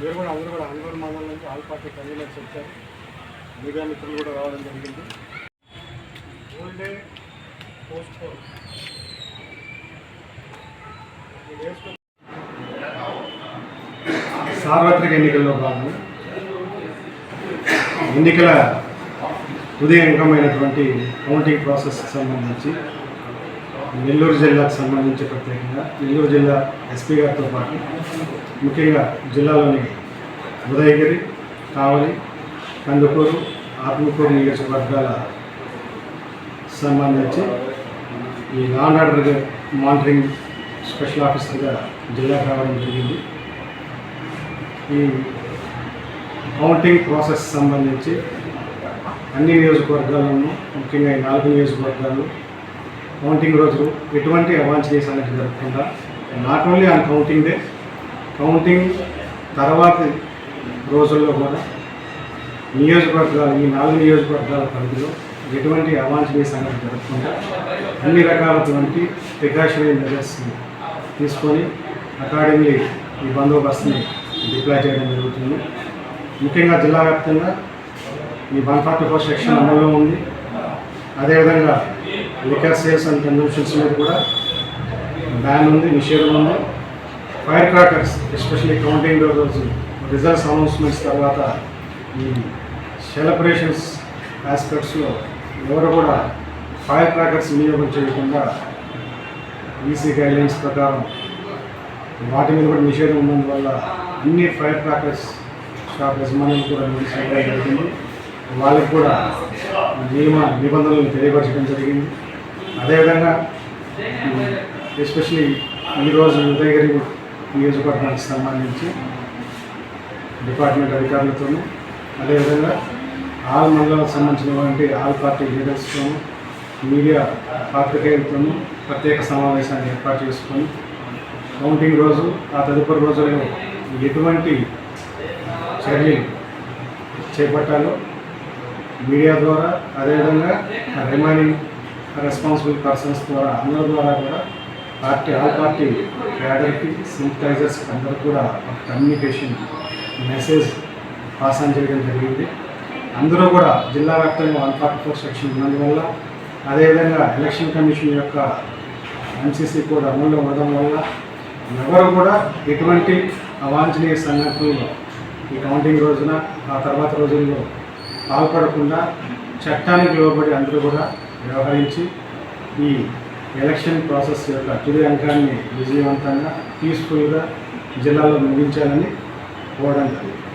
మేము కూడా అందరూ కూడా అనవారి మామూలు నుంచి ఆల్ పార్టీ కన్వీనర్స్ వచ్చారు. మీడియా మిత్రులు కూడా రావడం జరిగింది. ఓల్డే పోస్ట్ పోన్ సార్వత్రిక ఎన్నికల్లో భాగంగా ఎన్నికల తుది కౌంటింగ్ ప్రాసెస్కి సంబంధించి నెల్లూరు జిల్లాకు సంబంధించి ప్రత్యేకంగా నెల్లూరు జిల్లా ఎస్పీ గారితో పాటు ముఖ్యంగా జిల్లాలోని ఉదయగిరి కావలి కందుకూరు ఆత్మకూరు నియోజకవర్గాల సంబంధించి ఈ లాండ్ ఆర్డర్ మానిటరింగ్ స్పెషల్ ఆఫీసర్గా జిల్లా రావడం జరిగింది. ఈ కౌంటింగ్ ప్రాసెస్ సంబంధించి అన్ని నియోజకవర్గాల్లోనూ ముఖ్యంగా ఈ నాలుగు నియోజకవర్గాలు కౌంటింగ్ రోజు ఎటువంటి అవాంఛనీయ సంఘటన జరగకుండా not only on counting day counting తర్వాత రోజుల్లో కూడా నియోజకవర్గాలు ఈ నాలుగు నియోజకవర్గాల పరిధిలో ఎటువంటి అవాంఛనీయ సంఘటన జరగకుండా అన్ని రకాలటువంటి ప్రికాషనరీ మెజర్స్ తీసుకొని అకార్డింగ్లీ ఈ బందోబస్తుని డిప్లాయ్ చేయడం జరుగుతుంది. ముఖ్యంగా జిల్లా వ్యాప్తంగా ఈ వన్ ఫార్టీ ఫోర్ సెక్షన్ అమల్లో ఉంది. అదేవిధంగా లికర్ సేల్స్ అండ్ కన్వెన్షన్స్ మీద కూడా బ్యాన్ ఉంది నిషేధం ఉంది. ఫైర్ క్రాకర్స్ ఎస్పెషల్లీ కౌంటింగ్ రోజు రిజల్ట్స్ అనౌన్స్మెంట్స్ తర్వాత ఈ సెలబ్రేషన్స్ ఆస్పెక్ట్స్లో ఎవరు కూడా ఫైర్ క్రాకర్స్ వినియోగం చేయకుండా ఈసీ గైడ్లైన్స్ ప్రకారం వాటి మీద కూడా నిషేధం ఉన్నందువల్ల అన్ని ఫైర్ క్రాకర్స్ షాప్ యజమానులు కూడా నోటీస్ జరిగింది. వాళ్ళకి కూడా నియమ నిబంధనలు తెలియపరచడం జరిగింది. అదేవిధంగా ఎస్పెషలీ ఈరోజు ఉదయగిరి నియోజకవర్గానికి సంబంధించి డిపార్ట్మెంట్ అధికారులతోనూ అదేవిధంగా ఆల్ మండలాలకు సంబంధించినటువంటి ఆల్ పార్టీ లీడర్స్తోనూ మీడియా పాత్రికేయులతోనూ ప్రత్యేక సమావేశాన్ని ఏర్పాటు చేసుకొని కౌంటింగ్ రోజు ఆ తదుపరి రోజుల్లో ఎటువంటి చర్యలు చేపట్టాలో మీడియా ద్వారా అదేవిధంగా రిమైనింగ్ రెస్పాన్సిబుల్ పర్సన్స్ ద్వారా అందరి ద్వారా కూడా పార్టీ ఆల్ పార్టీ క్యాడర్కి సింపటైజర్స్ అందరూ కూడా ఒక కమ్యూనికేషన్ మెసేజ్ పాస్ ఆన్ చేయడం జరిగింది. అందరూ కూడా జిల్లా వ్యాప్తంగా వన్ ఫార్టీ ఫోర్ సెక్షన్ ఉన్నందువల్ల అదేవిధంగా ఎలక్షన్ కమిషన్ యొక్క ఎన్సీసీ కూడా అమల్లో ఉండడం వల్ల ఎవరు కూడా ఎటువంటి అవాంఛనీయ సంఘటనలు ఈ కౌంటింగ్ రోజున ఆ తర్వాత రోజుల్లో పాల్పడకుండా చట్టానికి లోబడి అందరూ కూడా వ్యవహరించి ఈ ఎలక్షన్ ప్రాసెస్ యొక్క తుది అంకాన్ని విజయవంతంగా పీస్ఫుల్గా జిల్లాలో ముగించాలని కోరడం జరిగింది.